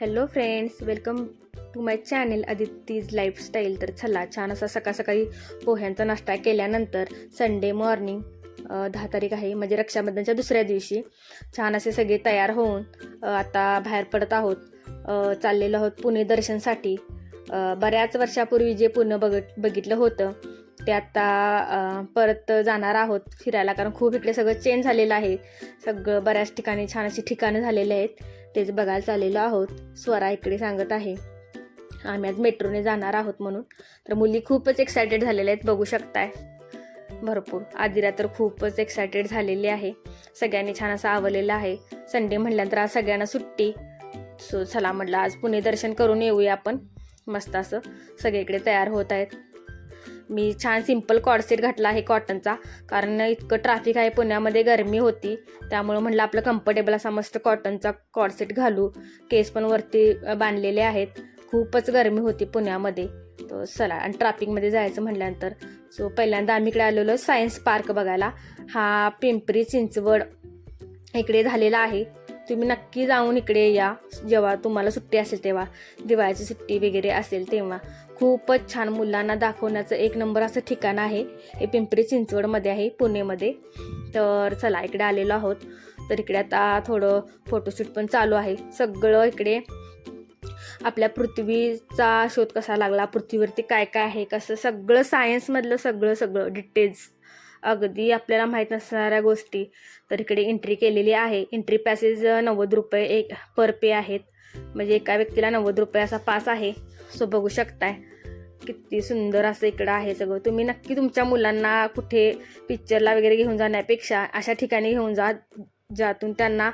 Hello friends welcome to my channel Aditi's lifestyle तर चला छान असा सकाळ सकाळी पोह्यांचा नाश्ता केल्यानंतर संडे मॉर्निंग दहा तारीख आहे म्हणजे रक्षाबंधनच्या दुसऱ्या दिवशी छान असे सगळे तयार होऊन आता बाहेर पडत आहोत. चाललेलो आहोत पुणे दर्शनसाठी. बऱ्याच वर्षापूर्वी जे पुणे बघ बघितलं होतं ते आता परत जाणार आहोत फिरायला कारण खूप इकडे सगळं चेंज झालेलं आहे. सगळं बऱ्याच ठिकाणी छान अशी ठिकाणं झालेली आहेत. तेच बघायला चाललेलो आहोत. स्वरा इकडे सांगत आहे. आम्ही आज मेट्रोने जाणार आहोत म्हणून. तर मुली खूपच एक्सायटेड झालेल्या आहेत बघू शकताय. भरपूर. आदिरा तर खूपच एक्सायटेड झालेली आहे. सगळ्यांनी छान असं आवलेलं आहे. संडे म्हटल्यानंतर आज सगळ्यांना सुट्टी. सो चला म्हटलं आज पुणे दर्शन करून येऊया आपण. मस्त असं सगळीकडे तयार होत आहेत. मी छान सिंपल कॉडसेट घातला आहे कॉटनचा. कारण इतकं ट्रॅफिक आहे पुण्यामध्ये गरमी होती. त्यामुळं म्हटलं आपलं कम्फर्टेबल असा मस्त कॉटनचा कॉडसेट घालू. केस पण वरती बांधलेले आहेत. खूपच गरमी होती पुण्यामध्ये. तो चला आणि ट्रॅफिकमध्ये जायचं म्हटल्यानंतर. सो पहिल्यांदा आम्ही इकडे आलेलो सायन्स पार्क बघायला. हा पिंपरी चिंचवड इकडे झालेला आहे. तुम्ही नक्की जाऊन इकडे या. जेव्हा तुम्हाला सुट्टी असेल तेव्हा. दिवाळीची सुट्टी वगैरे असेल तेव्हा. खूपच छान मुलांना दाखवण्याचं एक नंबर असं ठिकाण आहे. हे पिंपरी चिंचवडमध्ये आहे पुणेमध्ये. तर चला इकडे आलेलो आहोत. तर इकडे आता थोडं फोटोशूट पण चालू आहे. सगळं इकडे आपल्या पृथ्वीचा शोध कसा लागला पृथ्वीवरती काय काय आहे कसं सगळं सायन्समधलं सगळं सगळं डिटेल्स अगदी आपल्याला माहीत नसणाऱ्या गोष्टी. तर इकडे एंट्री केलेली आहे. एंट्री पॅसेज नव्वद रुपये एक पर पे आहेत. म्हणजे एका व्यक्तीला नव्वद रुपये असा पास आहे. सो बघू शकताय. किती सुंदर असं इकडं आहे सगळं. तुम्ही नक्की तुमच्या मुलांना कुठे पिक्चरला वगैरे घेऊन जाण्यापेक्षा अशा ठिकाणी घेऊन जा ज्यातून त्यांना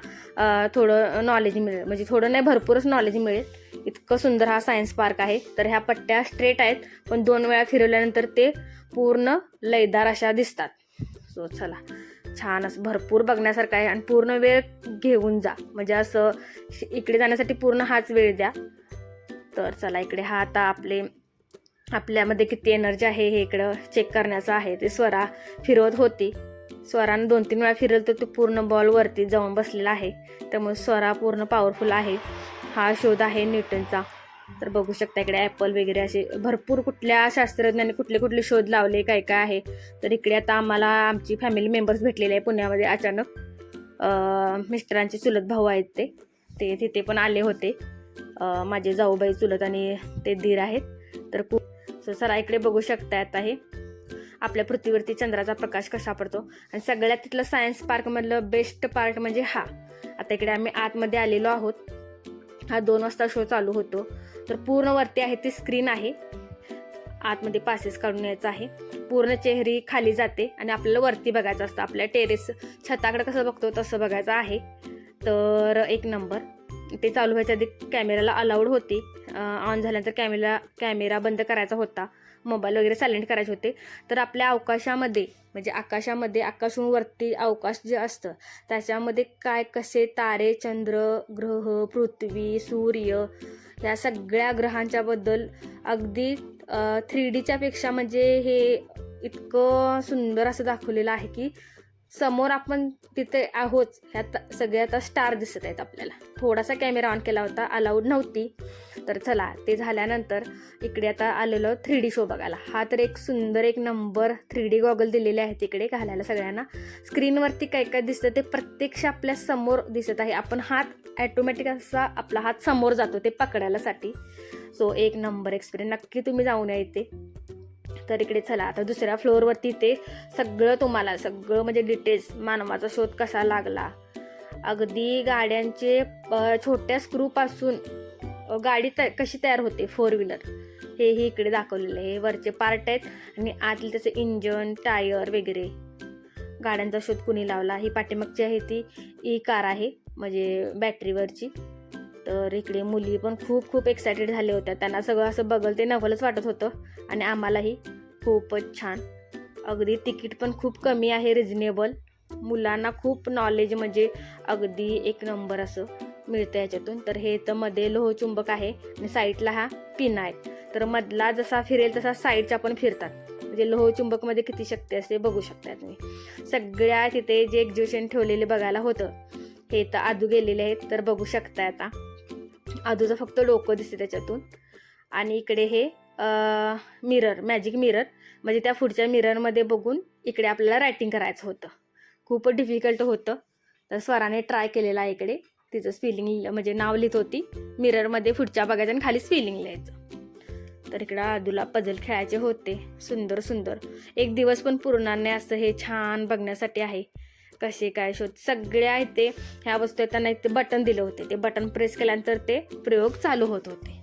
थोडं नॉलेज मिळेल. म्हणजे थोडं नाही भरपूरच नॉलेज मिळेल. इतकं सुंदर हा सायन्स पार्क आहे. तर ह्या पट्ट्या स्ट्रेट आहेत. पण दोन वेळा फिरवल्यानंतर ते पूर्ण लयदार अशा दिसतात. सो चला. छान असं भरपूर बघण्यासारखं आहे. आणि पूर्ण वेळ घेऊन जा. म्हणजे असं इकडे जाण्यासाठी पूर्ण हाच वेळ द्या. तर चला इकडे हा आता आपले आपल्यामध्ये किती एनर्जी आहे हे इकडं चेक करण्याचं आहे. ते स्वरा फिरवत होती. स्वरानं दोन तीन वेळा फिरवलं तर तो पूर्ण बॉलवरती जाऊन बसलेला आहे. त्यामुळे स्वरा पूर्ण पॉवरफुल आहे. हा शोध आहे न्यूटनचा. तर बघू शकता इकडे ॲपल वगैरे असे भरपूर कुठल्या शास्त्रज्ञांनी कुठले कुठले शोध लावले काय काय आहे. तर इकडे आता आम्हाला आमची फॅमिली मेंबर्स भेटलेले आहे पुण्यामध्ये अचानक. मिस्टरांचे चुलत भाऊ आहेत ते. ते तिथे पण आले होते. माझे जाऊबाई चुलत आणि ते धीर आहेत. तर खूप सो इकडे बघू शकता आता हे. आपल्या पृथ्वीवरती चंद्राचा प्रकाश कसा पडतो. आणि सगळ्यात तिथलं सायन्स पार्कमधलं बेस्ट पार्ट म्हणजे हा. आता इकडे आम्ही आतमध्ये आलेलो आहोत. हा दोन वाजता शो चालू होतो. तर पूर्ण वरती आहे ती स्क्रीन आहे. आतमध्ये पासेस काढून यायचं आहे. पूर्ण चेहरी खाली जाते आणि आपल्याला वरती बघायचं असतं. आपल्या टेरेस छताकडे कसं बघतो तसं बघायचं आहे. तर एक नंबर ते चालू व्हायच्या आधी कॅमेराला अलाउड होती. ऑन झाल्यानंतर कॅमेरा कॅमेरा बंद करायचा होता. मोबाईल वगैरे सायलेंट करायचे होते. तर आपल्या अवकाशामध्ये म्हणजे आकाशामध्ये आकाशवरती वरती अवकाश जे असतं त्याच्यामध्ये काय कसे तारे चंद्र ग्रह पृथ्वी सूर्य या सगळ्या ग्रहांच्याबद्दल अगदी थ्री डीच्यापेक्षा म्हणजे हे इतकं सुंदर असं दाखवलेलं आहे की समोर आपण तिथे आहोत ह्यात सगळे आता स्टार दिसत आहेत आपल्याला. थोडासा कॅमेरा ऑन केला होता अलाउड नव्हती. तर चला ते झाल्यानंतर इकडे आता आलेलो थ्री डी शो बघायला. हा तर एक सुंदर एक नंबर थ्री डी गॉगल दिलेले आहेत इकडे घालायला सगळ्यांना. स्क्रीनवरती काय काय दिसतं ते प्रत्यक्ष आपल्यासमोर दिसत आहे. आपण हात ॲटोमॅटिक असा आपला हात समोर जातो ते पकडायलासाठी. सो एक नंबर एक्सपिरियन्स नक्की तुम्ही जाऊन या इथे. तर इकडे चला आता दुसऱ्या फ्लोअरवरती ते सगळं तुम्हाला सगळं म्हणजे डिटेल्स मानवाचा शोध कसा लागला. अगदी गाड्यांचे छोट्या स्क्रूपासून गाडी त कशी तयार होते? फोर व्हीलर हेही इकडे दाखवलेलं आहे. हे वरचे पार्ट आहेत आणि आतले त्याचे इंजन टायर वगैरे. गाड्यांचा शोध कुणी लावला? ही पाठीमागची आहे ती ई कार आहे म्हणजे बॅटरीवरची तर इकडे मुली पण खूप खूप एक्सायटेड झाल्या होत्या. त्यांना सगळं असं बघल ते नवलच वाटत होतं. आणि आम्हालाही खूपच छान. अगदी तिकीट पण खूप कमी आहे रिजनेबल मुलांना खूप नॉलेज म्हणजे अगदी एक नंबर असं मिळतं याच्यातून. तर हे तर मध्ये लोहचुंबक आहे आणि साईडला हा पिन आहे. तर मधला जसा फिरेल तसा साईडच्या पण फिरतात. म्हणजे लोहचुंबकमध्ये किती शक्ती असते बघू शकता तुम्ही. सगळ्या तिथे जे एक्झिबिशन ठेवलेले बघायला होतं हे तर आदू गेलेले आहेत तर बघू शकता आता. आदूचं फक्त डोकं दिसते त्याच्यातून. आणि इकडे हे मिरर मॅजिक मिरर म्हणजे त्या पुढच्या मिररमध्ये बघून इकडे आपल्याला रायटिंग करायचं होतं. खूपच डिफिकल्ट होतं. तर स्वराने ट्राय केलेला आहे इकडे. तिचं स्पेलिंग म्हणजे नाव लिहित होती. मिररमध्ये पुढच्या बघायचं आणि खाली स्पेलिंग लिहायचं. तर इकडं आदूला पजल खेळायचे होते. सुंदर सुंदर. एक दिवस पण पुरणार नाही असं हे छान बघण्यासाठी आहे. कसे काय शोध सगळ्या इथे ह्या वस्तू आहेत त्यांना इथे बटन दिलं होते. ते बटन प्रेस केल्यानंतर ते प्रयोग चालू होत होते.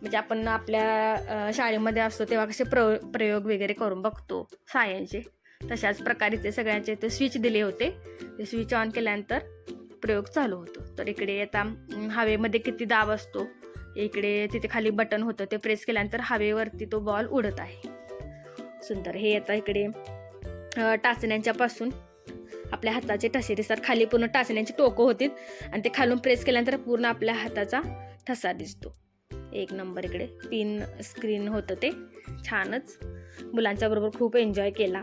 म्हणजे आपण आपल्या शाळेमध्ये असतो तेव्हा कसे प्र प्रयोग वगैरे करून बघतो सायन्सचे तशाच प्रकारे ते सगळ्यांचे ते स्विच दिले होते. ते स्विच ऑन केल्यानंतर प्रयोग चालू होतो. तर इकडे आता हवेमध्ये किती दाब असतो इकडे तिथे खाली बटन होतं ते प्रेस केल्यानंतर हवेवरती तो बॉल उडत आहे. सुंदर हे आता इकडे टाचण्यांच्यापासून आपल्या हाताचे ठसे दिसतात खाली पूर्ण टाचण्यांची टोकं होतील आणि ते खालून प्रेस केल्यानंतर पूर्ण आपल्या हाताचा ठसा दिसतो. एक नंबर इकडे. पिन स्क्रीन होतं ते. छानच. मुलांच्या बरोबर खूप एन्जॉय केला.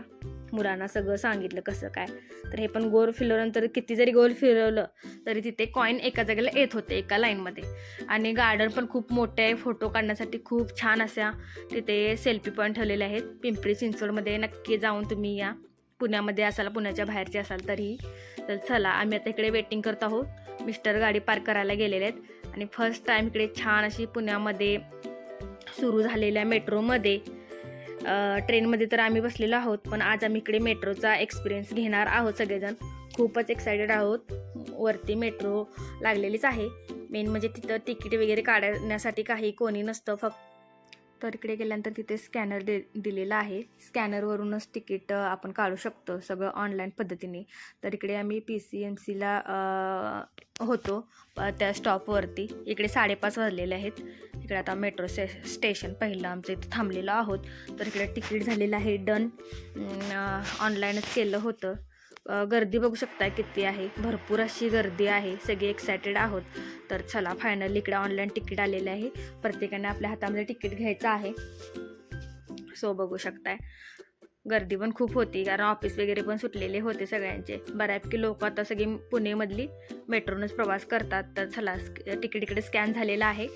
मुलांना सगळं सांगितलं कसं काय. तर हे पण गोल फिरवल्यानंतर किती जरी गोल फिरवलं तरी तिथे कॉईन एका जागेला येत होते एका लाईनमध्ये आणि गार्डन पण खूप मोठे आहे. फोटो काढण्यासाठी खूप छान अशा तिथे सेल्फी पॉईंट ठेवलेले आहेत. पिंपरी चिंचवडमध्ये नक्की जाऊन तुम्ही या. पुण्यामध्ये असाल पुण्याच्या बाहेरचे असाल तरीही तर चला आम्ही आता इकडे वेटिंग करत आहोत. मिस्टर गाडी पार्क करायला गेलेले आहेत. आणि फर्स्ट टाईम इकडे छान अशी पुण्यामध्ये सुरू झालेल्या मेट्रोमध्ये ट्रेनमध्ये तर आम्ही बसलेलो आहोत पण आज आम्ही इकडे मेट्रोचा एक्सपिरियन्स घेणार आहोत सगळेजण. खूपच एक्सायटेड आहोत. वरती मेट्रो लागलेलीच आहे. मेन म्हणजे तिथं तिकीट वगैरे काढण्यासाठी काही कोणी नसतं फक्त तर इकडे गेल्यानंतर तिथे स्कॅनर दे दिलेला आहे. स्कॅनरवरूनच तिकीट आपण काढू शकतो सगळं ऑनलाईन पद्धतीने. तर इकडे आम्ही पी सी एम सीला होतो त्या स्टॉपवरती. इकडे साडेपाच वाजलेले आहेत. इकडे आता मेट्रो स्टे स्टेशन पहिलं आमचं इथं थांबलेलो आहोत. तर इकडे तिकीट झालेलं आहे डन. ऑनलाईनच केलं होतं. गर्दी बघू शकताय किती आहे. भरपूर अशी गर्दी आहे. सगळे एक्सायटेड आहोत. तर चला फायनली इकडे ऑनलाईन तिकीट आलेले आहे. प्रत्येकाने आपल्या हातामध्ये तिकीट घ्यायचं आहे. सो बघू शकताय. गर्दी पण खूप होती कारण ऑफिस वगैरे पण सुटलेले होते सगळ्यांचे. बऱ्यापैकी लोक आता सगळी पुणेमधली मेट्रोनच प्रवास करतात. तर चला तिकीट इकडे स्कॅन झालेला आहे.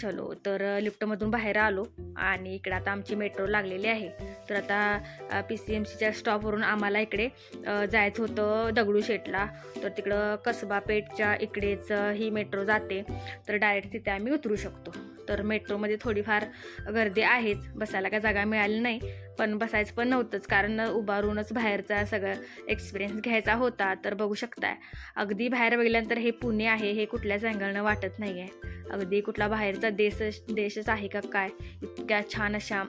चलो तर लिफ्टमधून बाहेर आलो आणि इकडे आता आमची मेट्रो लागलेली आहे. तर आता पी सी एम सीच्या स्टॉपवरून आम्हाला इकडे जायचं होतं दगडूशेठला तर तिकडं कसबा पेठच्या इकडेच ही मेट्रो जाते. तर डायरेक्ट तिथे आम्ही उतरू शकतो. तर मेट्रोमध्ये थोडीफार गर्दी आहेच. बसायला काय जागा मिळाली नाही. पण बसायचं पण नव्हतंच. कारण उभारूनच बाहेरचा सगळं एक्सपिरियन्स घ्यायचा होता. तर बघू शकताय. अगदी बाहेर बघितल्यानंतर हे पुणे आहे. हे कुठल्याच अँगलनं वाटत नाही आहे अगदी कुठला बाहेर बाहेरचा देश देशच आहे का काय? इतक्या छान अशा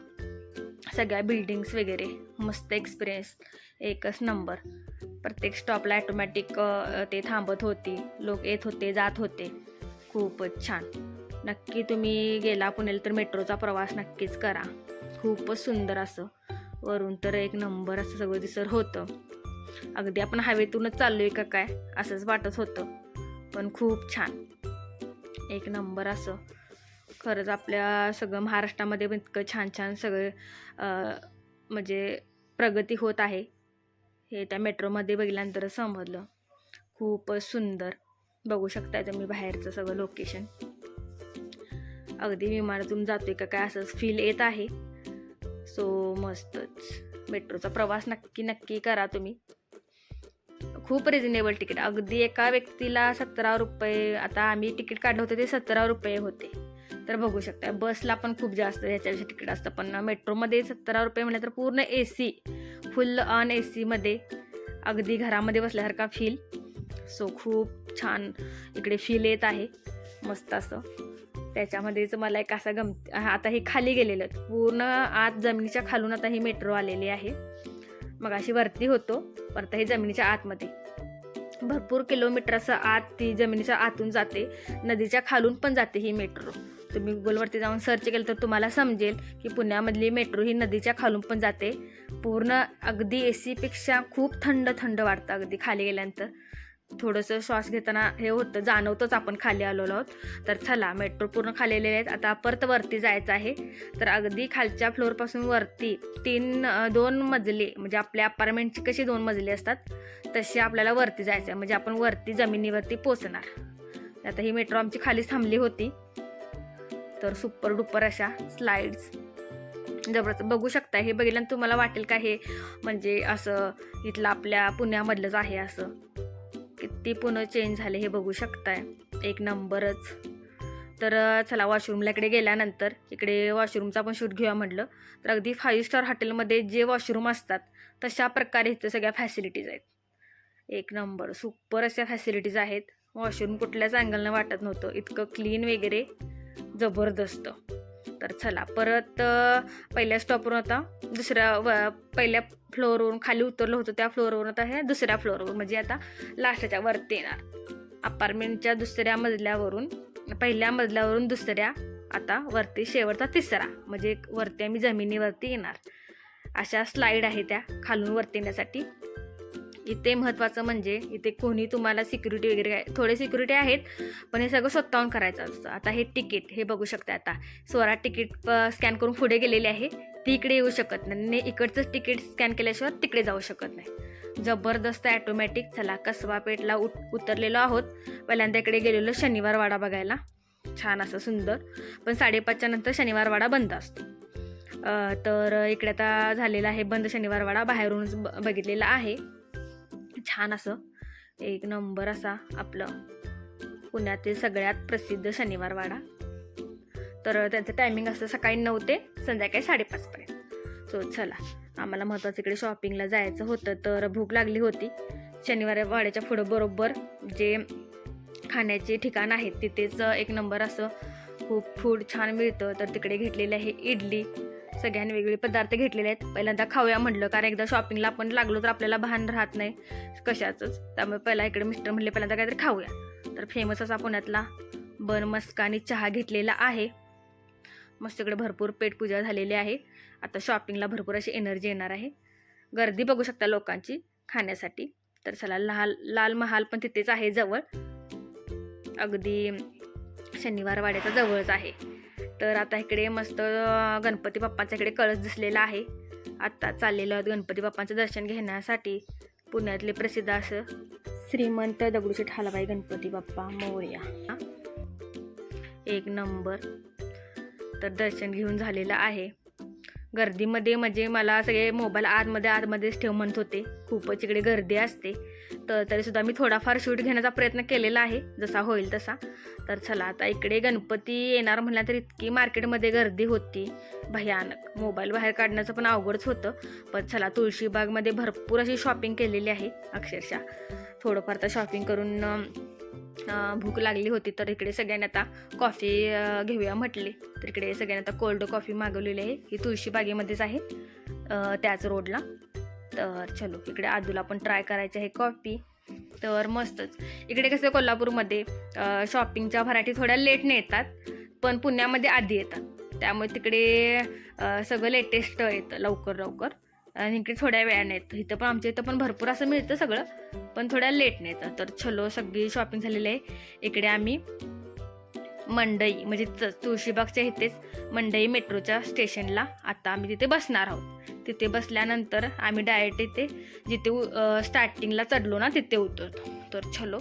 सगळ्या बिल्डिंग्स वगैरे. मस्त एक्सपिरियन्स एकच नंबर प्रत्येक स्टॉपला ॲटोमॅटिक ते थांबत होती. लोक येत होते जात होते. खूपच छान. नक्की तुम्ही गेला पुण्याला तर मेट्रोचा प्रवास नक्कीच करा. खूपच सुंदर असं. वरून तर एक नंबर असं सगळं दिसत होतं. अगदी आपण हवेतूनच आहे का काय? असंच वाटत होतं. पण खूप छान. एक नंबर असं. खरंच आपल्या सगळं महाराष्ट्रामध्ये पण इतकं छान छान सगळं म्हणजे प्रगती होत आहे. हे त्या मेट्रोमध्ये बघितल्यानंतर समजलं. खूपच सुंदर. बघू शकताय तुम्ही बाहेरचं सगळं लोकेशन अगदी विमानातून जातोय का काय असंच फील येत आहे. सो मस्तच. मेट्रोचा प्रवास नक्की नक्की करा तुम्ही. खूप रिजनेबल तिकीट अगदी एका व्यक्तीला सतरा रुपये आता आम्ही तिकीट काढलं होतं ते सतरा रुपये होते. तर बघू शकता बसला पण खूप जास्त ह्याच्यापेक्षा तिकीट असतं. पण मेट्रोमध्ये सत्तरा रुपये म्हटलं तर पूर्ण ए सी फुल ऑन ए सीमध्ये अगदी घरामध्ये बसल्यासारखा फील सो खूप छान इकडे फील येत आहे. मस्त असं. त्याच्यामध्येच मला एक असा गम आता हे खाली गेलेलं. पूर्ण आत जमिनीच्या खालून आता ही मेट्रो आलेली आहे. मग अशी वरती होतो. परत हे जमिनीच्या आतमध्ये. भरपूर किलोमीटर असं आत ती जमिनीच्या आतून जाते. नदीच्या खालून पण जाते ही मेट्रो. तुम्ही गुगलवरती जाऊन सर्च केलं तर तुम्हाला समजेल की पुण्यामधली मेट्रो ही नदीच्या खालून पण जाते. पूर्ण अगदी ए सीपेक्षा खूप थंड थंड वाटतं अगदी खाली गेल्यानंतर. थोडंसं श्वास घेताना हे होतं जाणवतंच आपण खाली आलेलो आहोत. तर चला मेट्रो पूर्ण खाली आलेले आहेत. आता परत वरती जायचं आहे. तर अगदी खालच्या फ्लोअरपासून वरती तीन दोन मजले म्हणजे आपल्या अपार्टमेंटची कशी दोन मजले असतात तशी आपल्याला वरती जायचं आहे. म्हणजे आपण वरती जमिनीवरती पोचणार आता ही मेट्रो आमची खाली थांबली होती. तर सुपर डुपर अशा स्लाइड्स जबरदस्त बघू शकता हे बघितल्यानं तुम्हाला वाटेल का हे म्हणजे असं इथलं आपल्या पुण्यामधलंच आहे असं. किती पुणं चेंज झाले हे बघू शकताय. एक नंबरच तर चला वॉशरूमला इकडे गेल्यानंतर इकडे वॉशरूमचा पण शूट घेऊया म्हटलं. तर अगदी फाईव्ह स्टार हॉटेलमध्ये जे वॉशरूम असतात तशा प्रकारे इथं सगळ्या फॅसिलिटीज आहेत. एक नंबर सुपर अशा फॅसिलिटीज आहेत. वॉशरूम कुठल्याच अँगलनं वाटत नव्हतं. इतकं क्लीन वगैरे. जबरदस्त. तर चला परत पहिल्या स्टॉपवरून आता दुसऱ्या व पहिल्या फ्लोअरवरून खाली उतरलो होतो त्या फ्लोअरवरून आता हे दुसऱ्या फ्लोअरवर म्हणजे आता लास्टच्या वरती येणार. अपार्टमेंटच्या दुसऱ्या मजल्यावरून पहिल्या मजल्यावरून दुसऱ्या आता वरती शेवटचा तिसरा म्हणजे एक वरती आम्ही जमिनीवरती येणार. अशा स्लाईड आहे त्या खालून वरती येण्यासाठी. इथे महत्त्वाचं म्हणजे इथे कोणी तुम्हाला सिक्युरिटी वगैरे काय थोडे सिक्युरिटी आहेत पण हे सगळं स्वतःहून करायचं असतं. आता हे तिकीट हे बघू शकता आता. स्वरा तिकीट स्कॅन करून पुढे गेलेली आहे. ती इकडे येऊ शकत नाही. ने इकडचं तिकीट स्कॅन केल्याशिवाय तिकडे जाऊ शकत नाही. जबरदस्त ॲटोमॅटिक चला कसबा पेठला उत उतरलेलो आहोत. पहिल्यांदा इकडे गेलेलो शनिवार वाडा बघायला. छान असं सुंदर. पण साडेपाचच्या नंतर शनिवार वाडा बंद असतो. तर इकडे आता झालेला आहे बंद शनिवार वाडा बाहेरूनच ब- बघितलेला आहे. छान असं. एक नंबर असा आपलं पुण्यातील सगळ्यात प्रसिद्ध शनिवार वाडा. तर त्यांचं टायमिंग असतं सकाळी नऊ ते संध्याकाळी साडेपाचपर्यंत सो चला. आम्हाला महत्त्वाचं इकडे शॉपिंगला जायचं होतं तर भूक लागली होती. शनिवार वाड्याच्या पुढं बरोबर जे खाण्याचे ठिकाण आहेत तिथेच एक नंबर असं खूप फूड छान मिळतं. तर तिकडे घेतलेलं आहे इडली. सगळ्यांनी वेगवेगळे पदार्थ घेतलेले आहेत. पहिल्यांदा खाऊया म्हटलं कारण एकदा शॉपिंगला आपण लागलो तर आपल्याला भान राहत नाही कशाचंच. त्यामुळे पहिला इकडे मिस्टर म्हणले पहिल्यांदा काहीतरी खाऊया. तर फेमस असा पुण्यातला बन मस्का आणि चहा घेतलेला आहे. मस्त इकडे भरपूर पेटपूजा झालेली आहे. आता शॉपिंगला भरपूर अशी एनर्जी येणार आहे. गर्दी बघू शकता लोकांची खाण्यासाठी. तर चला लाल लाल महाल पण तिथेच आहे जवळ. अगदी शनिवार वाड्याचा जवळच आहे. तर आता इकडे मस्त गणपती बाप्पांच्या इकडे कळस दिसलेला आहे. आत्ता चाललेलं आहोत गणपती बाप्पांचं दर्शन घेण्यासाठी. पुण्यातले प्रसिद्ध असं श्रीमंत दगडूशेठ हलवाई गणपती बाप्पा मोर्या. एक नंबर. तर दर्शन घेऊन झालेलं आहे. गर्दीमध्ये म्हणजे मला सगळे मोबाईल आतमध्ये आतमध्येच ठेव म्हणत होते. खूपच इकडे गर्दी असते. तर तरीसुद्धा मी थोडाफार शूट घेण्याचा प्रयत्न केलेला आहे. जसा होईल तसा. तर चला आता इकडे गणपती येणार म्हटलं तर इतकी मार्केटमध्ये गर्दी होती. भयानक. मोबाईल बाहेर काढण्याचं पण अवघडच होतं. पण चला तुळशीबागमध्ये भरपूर अशी शॉपिंग केलेली आहे अक्षरशः. थोडंफार तर शॉपिंग करून भूक लागली होती तर इकडे सगळ्यांनी आता कॉफी घेऊया म्हटले. तर इकडे सगळ्यांनी आता कोल्ड कॉफी मागवलेली आहे. ही तुळशीबागेमध्येच आहे त्याच रोडला तर चलो इकडे आजूला पण ट्राय करायची आहे कॉफी तर मस्तच. इकडे कसं कोल्हापूरमध्ये शॉपिंगच्या व्हरायटी थोड्या लेटने येतात पण पुण्यामध्ये आधी येतात. त्यामुळे तिकडे सगळं लेटेस्ट येतं लवकर लवकर. आणि इकडे थोड्या वेळाने येतं. इथं पण आमच्या इथं पण भरपूर असं मिळतं सगळं पण थोड्या लेटने येतं. तर छलो सगळी शॉपिंग झालेली आहे. इकडे आम्ही मंडई म्हणजे त- तुळशीबागच्या इथेच मंडई मेट्रोच्या स्टेशनला आता आम्ही तिथे बसणार आहोत. तिथे बसल्यानंतर आम्ही डायरेक्ट इथे जिथे उ- स्टार्टिंगला चढलो ना तिथे उतरतो. तर छलो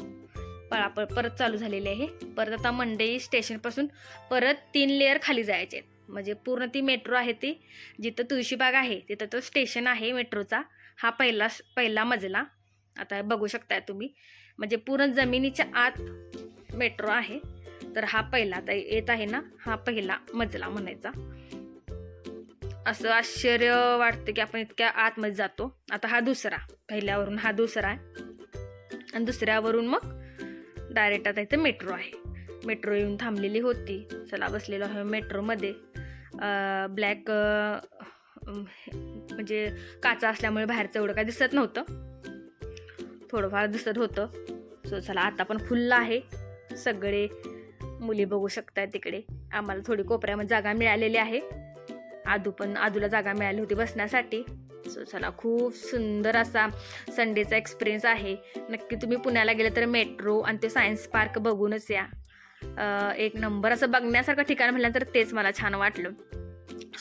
पळापळ परत चालू झालेली आहे. परत आता मंडई स्टेशनपासून परत तीन लेअर खाली जायचे आहेत. म्हणजे पूर्ण ती मेट्रो आहे ती जिथं तुळशीबाग आहे तिथं तो स्टेशन आहे मेट्रोचा हा पहिला पहिला मजला. आता बघू शकताय तुम्ही. म्हणजे पूर्ण जमिनीच्या आत मेट्रो आहे. तर हा पहिला आता येत आहे ना हा पहिला मजला म्हणायचा. असं आश्चर्य वाटतं की आपण इतक्या आतमध्ये जातो. आता हा दुसरा पहिल्यावरून हा दुसरा आहे. आणि दुसऱ्यावरून मग डायरेक्ट आता इथं मेट्रो आहे. मेट्रो येऊन थांबलेली होती. चला बसलेलो आहे मेट्रोमध्ये. ब्लॅक म्हणजे काचा असल्यामुळे बाहेरचं एवढं काय दिसत नव्हतं. थोडंफार दिसत होतं. सो चला आता पण फुल्ल आहे. सगळे मुली बघू शकतात तिकडे. आम्हाला थोडी कोपऱ्यामध्ये जागा मिळालेली आहे. आदू पण आदूला जागा मिळाली होती बसण्यासाठी. सो चला खूप सुंदर असा संडेचा एक्सपिरियन्स आहे. नक्की तुम्ही पुण्याला गेले तर मेट्रो आणि ते सायन्स पार्क बघूनच या. एक नंबर असं बघण्यासारखं ठिकाण म्हटलं तर तेच मला छान वाटलं.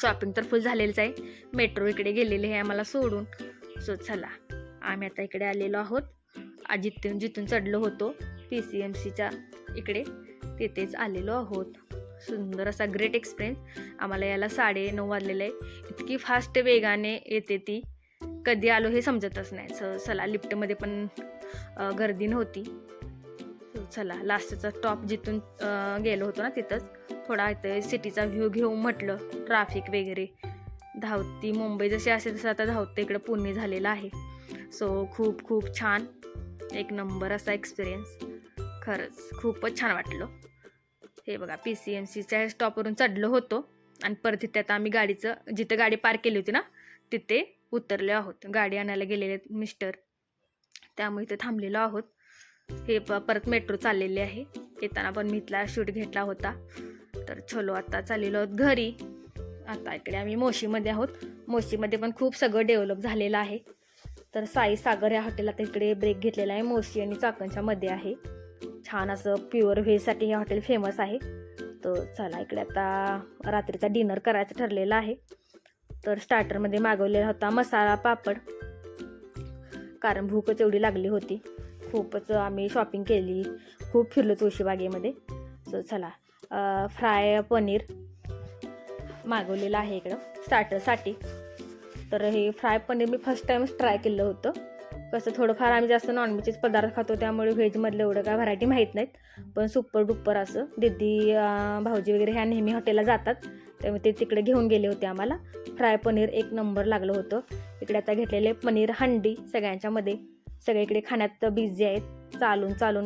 शॉपिंग तर फुल झालेलंच आहे. मेट्रो इकडे गेलेली आहे आम्हाला सोडून. सो चला. आम्ही आता इकडे आलेलो आहोत. जिथून जिथून चढलो होतो पी सी एम सीच्या इकडे. तिथेच आलेलो आहोत. सुंदर असा ग्रेट एक्सपिरियन्स आम्हाला याला साडे नऊ वाजलेलं आहे. इतकी फास्ट वेगाने येते ती. कधी आलो हे समजतच नाही. स चला लिफ्टमध्ये पण गर्दी नव्हती. चला लास्टचा स्टॉप जिथून गेलो होतो ना तिथंच थोडा इथे सिटीचा व्ह्यू घेऊ म्हटलं ट्राफिक वगैरे. धावती मुंबई जशी असेल तसं आता धावते इकडं पुणे झालेलं आहे. सो खूप खूप छान. एक नंबर असा एक्सपिरियन्स खरंच खूपच छान वाटलं. हे बघा पी सी एम सीच्या स्टॉपवरून चढलो होतो आणि परत तिथे आता आम्ही गाडीचं जिथे गाडी पार्क केली होती ना तिथे उतरले आहोत. गाडी आणायला गेलेले आहेत मिस्टर. त्यामुळे इथे थांबलेलो आहोत. हे प परत मेट्रो चाललेली आहे. येताना पण मी इथला शूट घेतला होता. तर चलो आता चाललेलो आहोत घरी. आता इकडे आम्ही मोशीमध्ये आहोत. मोशीमध्ये पण खूप सगळं डेव्हलप झालेलं आहे. तर साई सागर या हॉटेल आता इकडे ब्रेक घेतलेला आहे. मोशी आणि चाकणच्या मध्ये आहे. छान असं प्युअर व्हेजसाठी हे हॉटेल फेमस आहे. तर चला इकडे आता रात्रीचा डिनर करायचं ठरलेलं आहे. तर स्टार्टरमध्ये मागवलेला होता मसाला पापड. कारण भूकच एवढी लागली होती. खूपच आम्ही शॉपिंग केली. खूप फिरलो तुळशीबागेमध्ये. सो चला. फ्राय पनीर मागवलेलं आहे इकडं स्टार्टरसाठी तर हे फ्राय पनीर मी फर्स्ट टाईमच ट्राय केलं होतं. कसं थोडंफार आम्ही जास्त नॉनव्हेजचे पदार्थ खातो त्यामुळे व्हेजमधलं एवढं काय व्हरायटी माहीत नाहीत. पण सुपर डुप्पर असं. दिदी भाऊजी वगैरे ह्या नेहमी हॉटेलला जातात. त्यामुळे ते तिकडे घेऊन गेले होते आम्हाला. फ्राय पनीर एक नंबर लागलं होतं. इकडे आता घेतलेले पनीर हंडी सगळ्यांच्यामध्ये. सगळीकडे खाण्यात बिझी आहेत. चालून चालून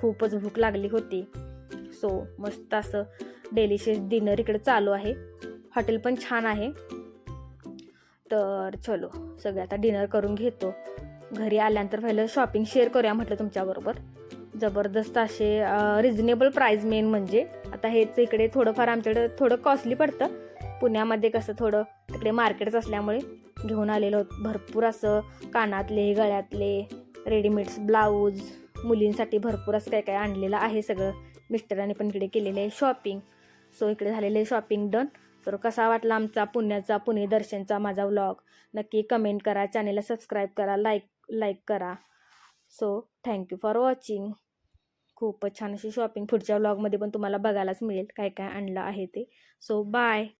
खूपच भूक लागली होती. सो मस्त असं डेलिशियस डिनर इकडे चालू आहे. हॉटेल पण छान आहे. तर चलो सगळे आता डिनर करून घेतो. घरी आल्यानंतर पहिलं शॉपिंग शेअर करूया म्हटलं तुमच्याबरोबर. जबरदस्त असे रिजनेबल प्राईज मेन म्हणजे. आता हेच इकडे थोडंफार आमच्याकडे थोडं कॉस्टली पडतं. पुण्यामध्ये कसं थोडं तिकडे मार्केटच असल्यामुळे घेऊन आलेलो. भरपूर असं कानातले गळ्यातले रेडीमेड्स ब्लाऊज मुलींसाठी भरपूर असं काय काय आणलेलं आहे सगळं. मिस्टरांनी पण इकडे केलेलं आहे शॉपिंग सो इकडे झालेलं आहे शॉपिंग डन तर कसा वाटला आमचा पुण्याचा पुणे दर्शनचा माझा व्लॉग नक्की कमेंट करा चॅनेलला सबस्क्राईब करा लाईक लाईक करा. So thank you for watching खूपच छान अशी शॉपिंग पुढच्या व्लॉगमध्ये पण तुम्हाला बघायलाच मिळेल काय काय आणलं आहे ते. So bye